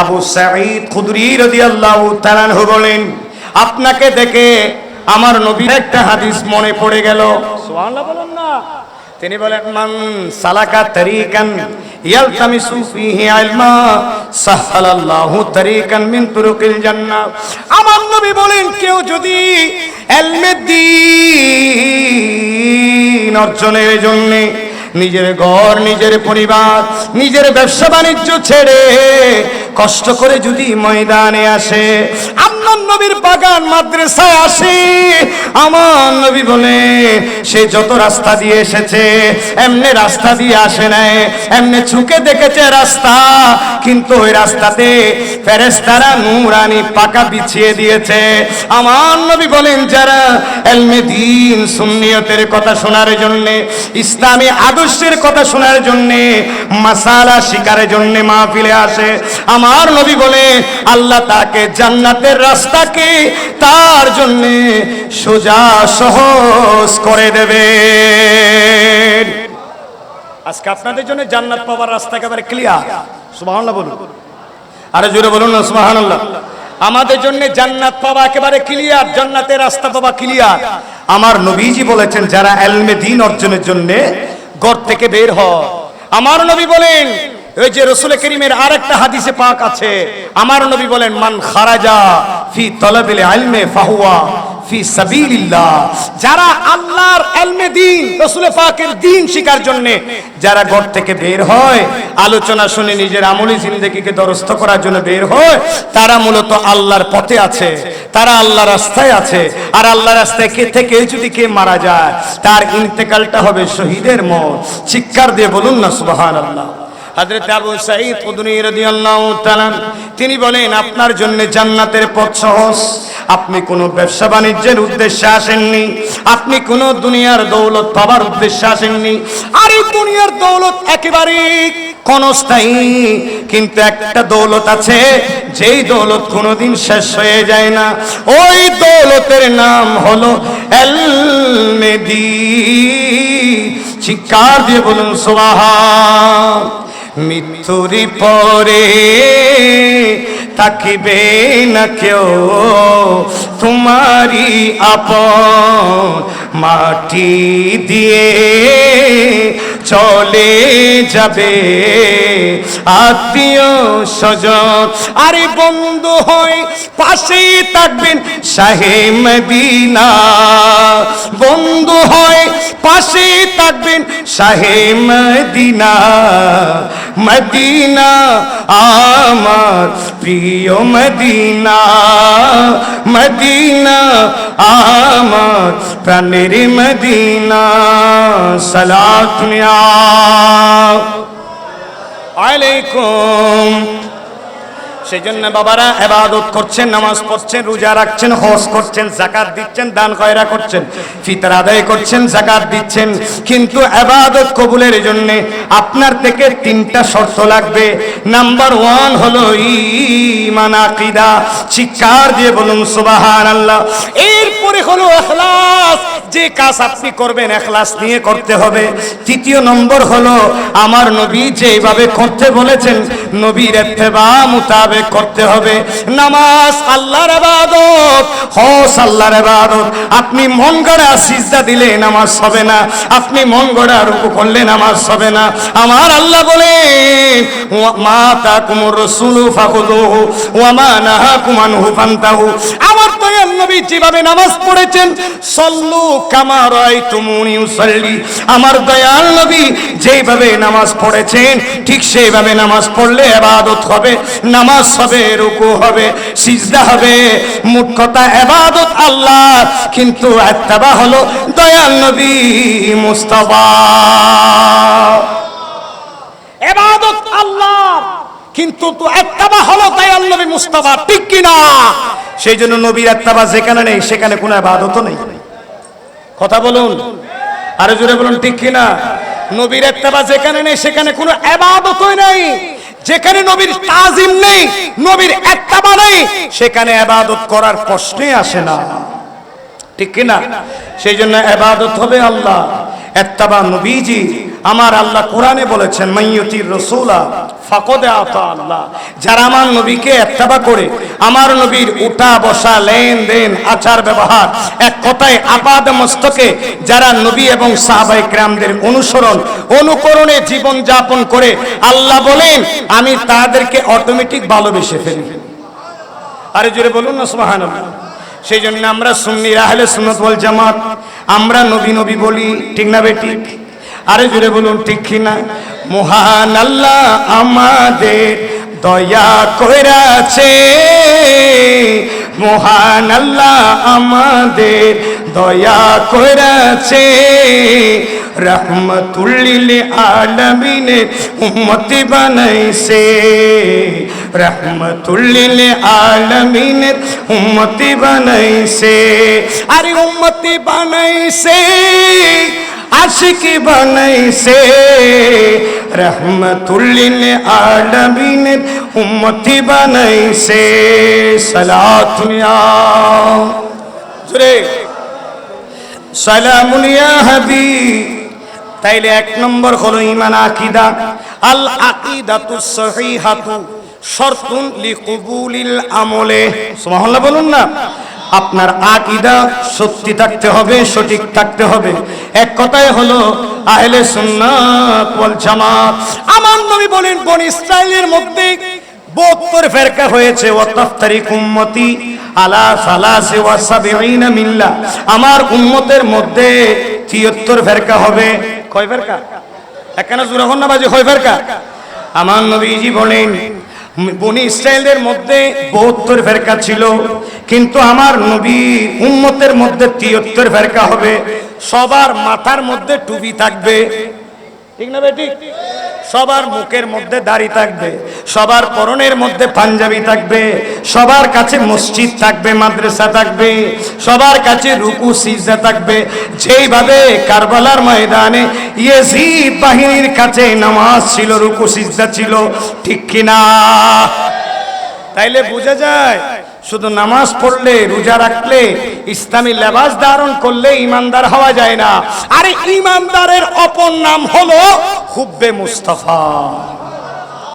আবু সাঈদ খুদরি রাদিয়াল্লাহু তাআলা আনহু বলেন আপনাকে দেখে আমার নবীর একটা হাদিস মনে পড়ে গেল। সুবহানাল্লাহ বলেন না। তিনি বলেন মান সালাকা তরিকান ইয়ালতামিসু ফিহি ইলমা সাহালাল্লাহু তরিকান মিন তুরুকিল জান্নাহ। আমার নবী বলেন কেউ যদি ইলমে দ্বীন অর্জনের জন্য নিজের ঘর নিজের পরিবার নিজের ব্যবসা বাণিজ্য ছেড়ে কষ্ট করে যদি ময়দানে আসে আমার নবীর বাগান মাদ্রাসায় আসে। আমার নবী বলে, সে যত রাস্তা দিয়ে এসেছে, এমনি রাস্তা দিয়ে আসে নাই, এমনি ছুকে দেখেছে রাস্তা, কিন্তু ওই রাস্তাতে ফেরেস্তারা নুরানি পাকা বিছিয়ে দিয়েছে। আমার নবী বলেন, যারা এলমে দিন সুন্নিয়তের কথা শোনার জন্যে, ইসলামী আদর্শের কথা শোনার জন্যে, মাসালা শিকারের জন্যে মাহফিলে আসে, আমার নবী বলে, আল্লাহ তাকে জান্নাতের রাস্তাকে তার জন্য সোজা সহজ করে দেবে আজকে আপনাদের জন্য জান্নাত পাওয়ার রাস্তা একেবারে ক্লিয়ার সুবহানাল্লাহ বলুন। আরে জোরে বলুন না, সুবহানাল্লাহ। আমাদের জন্য জান্নাত পাওয়া একেবারে ক্লিয়ার জান্নাতের রাস্তা পাওয়া ক্লিয়ার আমার নবীজি বলেছেন, যারা এলমে দিন অর্জনের জন্য ঘর থেকে বের হয়। আমার নবী বলেন ওই যে রসুল করিমের আর একটা হাদিসে পাক আছে, আমার নবী বলেন, মান খারাজা ফি তলাবিল আলমে ফাহুয়া ফি সাবিলিল্লাহ। যারা আল্লাহর ইলমে দিন, রাসূল পাকের দিন শিকার জন্য, যারা ঘর থেকে বের হয়, আলোচনা শুনে নিজের আমলি জিন্দেগিকে দরস্ত করার জন্য বের হয়, তারা মূলত আল্লাহর পথে আছে, তারা আল্লাহ রাস্তায় আছে। আর আল্লাহ রাস্তায় কে থেকে যদি কে মারা যায়, তার ইন্তেকালটা হবে শহীদের মত। চিৎকার দিয়ে বলুন না, সুবহানাল্লাহ। হযরত আবু সাঈদ তিনি বলেন, আপনার জন্য জান্নাতের পথ সহজ। আপনি কোনো ব্যবসা বাণিজ্যের উদ্দেশ্যে আসেননি। আপনি কোনো দুনিয়ার দৌলত পাবার উদ্দেশ্যে আসেননি। আর এই দুনিয়ার দৌলত একেবারে ক্ষণস্থায়ী। কিন্তু একটা দৌলত আছে, যেই দৌলত কোনোদিন শেষ হয়ে যায় না। ওই দৌলতের নাম হলো এলমেদি। চিৎকার দিয়ে বলুন সোবাহা মৃত্যুরি পরে থাকিবে না কেউ। তোমারি আপন মাটি দিয়ে চলে যাবে। আত্মীয় স্বজন, আরে বন্ধু হয় পাশে থাকবেন শাহে মদিনা। বন্ধু হয় পাশে থাকবেন শাহে মদিনা। মদিনা আমার প্রিয় মদিনা। মদিনা আমার প্রাণের মদিনা। সালাত আলাইকুম। সেই জন্য বাবারা এবাদত করছেন, নামাজ পড়ছেন, রোজা রাখছেন, হজ করছেন, জাকাত দিচ্ছেন, দান কয়রা করছেন, ফিতর আদায় করছেন, জাকাত দিচ্ছেন। কিন্তু এবাদত কবুলের জন্য আপনার থেকে তিনটা শর্ত লাগবে। নাম্বার ওয়ান হলো ইমান আকিদা, চিৎকার দিয়ে বলুন সুবাহান আল্লাহ এরপরে হলো এখলাস। যে কাজ আপনি করবেন, এখলাস নিয়ে করতে হবে। তৃতীয় নম্বর হলো, আমার নবী যেভাবে করতে বলেছেন, নবীর এত্তেবা মুতাবেক করতে হবে। নামাজ আল্লাহর ইবাদত হস আল্লাহর ইবাদত আপনি মন গড়া সিজদা দিলে নামাজ হবে না। আপনি মন গড়া রুকু করলে নামাজ হবে না। আমার আল্লাহ বলে মা তাকুমুর রাসূলু ফাখুযুহু। ওয়া মা নাহাকুম আনহু আমার দয়াল নবী যেভাবে নামাজ পড়েছেন, সল্লু কামা রাআইতুমুনি উসাল্লি। আমার দয়াল নবী যেভাবে নামাজ পড়েছেন, ঠিক সেইভাবে নামাজ পড়লে ইবাদত হবে, নামাজ হবে, রুকু হবে, সিজদা হবে, মোট কথা ইবাদত আল্লাহ। কিন্তু ইত্তেবা হলো দয়াল নবী মুস্তাফা ইবাদত আল্লাহ কিন্তু তো একটাবা হলো দয়াল নবী মুস্তাফা, ঠিক কিনা সেই জন্য নবীর একটাবা যেখানে নেই, সেখানে কোনো ইবাদত নেই। কথা বলুন। আরও জোরে বলুন, ঠিক কিনা নবীর একটাবা যেখানে নেই, সেখানে কোনো ইবাদতই নেই। যেখানে নবীর তাজিম নেই, নবীর একটাবা নেই, সেখানে ইবাদত করার প্রশ্নই আসে না। ঠিক কিনা সেই জন্য ইবাদত হবে আল্লাহ। একটাবা নবীজি আমার আল্লাহ কোরআনে বলেছেন মাইয়তির রসুলা ফাকদে আতা আল্লাহ। যারা আমার নবীকে একটাবা করে, আমার নবীর উঠা বসা, লেনদেন, আচার ব্যবহার, এক কথায় আপাদ মস্তকে যারা নবী এবং সাহাবাই ক্রামদের অনুসরণ, অনুকরণে জীবন যাপন করে, আল্লাহ বলেন, আমি তাদেরকে অটোমেটিক ভালোবেসে ফেলি। আরে জোরে বলুন না সুবাহান সেই জন্য আমরা সুন্নি রাহলে সুন্নত ওয়াল জামাত, আমরা নবী নবী বলি, ঠিক না বেঠিক আরে জোরে বলুন, ঠিক কি না মহান আল্লাহ আমাদের দয়া কইরাছে। মহান আল্লাহ আমাদের দয়া কইরাছে। রহমতুল্লিল আলমিনের উম্মতি বানাইছে। রহমতুল্লিল আলমিনের উম্মতি বানাইছে। আরে উম্মতি বানাইছে। আশিকি বানাইছে রহমতুল্লিল আলমিনের উম্মতি বানাইছে সালাতুনিয়া জুরে। সালামুনিয়া হাবিব। তাইলে এক নম্বর হলো ইমান আকিদা। আল আকিদাতু সহিহাতু শর্তুন লিকুবুলিল আমলে। সুবহানাল্লাহ বলুন না। আপনার আকিদা সত্যি থাকতে হবে, সঠিক থাকতে হবে। এক কথায় হলো, আহলে সুন্নাত ওয়াল জামাত। আমার নবী বলেন, বনি ইসরাইলের মধ্যে বহত্তর ফেরকা হয়েছে ওয়াতাফতারিক উম্মতি আলা সালাসে ওয়া সাবিঈনা মিল্লা। আমার উম্মতের মধ্যে 73 ফেরকা হবে। কয় ফেরকা? একখানা জোরাখন না বাজে, কয় ফেরকা? আমার নবীজি বলেন, বনি ইসরায়েলের মধ্যে বহত্তর ফেরকা ছিল। কিন্তু আমার নবী উম্মতের মধ্যে তিয়াত্তর ফেরকা হবে, সবার মাথার মধ্যে টুপি থাকবে। ঠিক না বেটি? সবার মুখের মধ্যে দাড়ি থাকবে, সবার পরনের মধ্যে পাঞ্জাবি থাকবে, সবার কাছে মসজিদ থাকবে, মাদ্রাসা থাকবে, সবার কাছে রুকু, সিজদা থাকবে। যেইভাবে কারবালার ময়দানে ইয়েজিদ বাহিনীর কাছে নামাজ ছিল, রুকু, সিজদা ছিল, ঠিক কিনা? তাইলে বোঝা যায় শুধু নামাজ পড়লে, রোজা রাখলে, ইসলামী লেবাস ধারণ করলে ইমানদার হওয়া যায় না। আরে ইমানদারের অপর নাম হলো হুব্বে মুস্তাফা।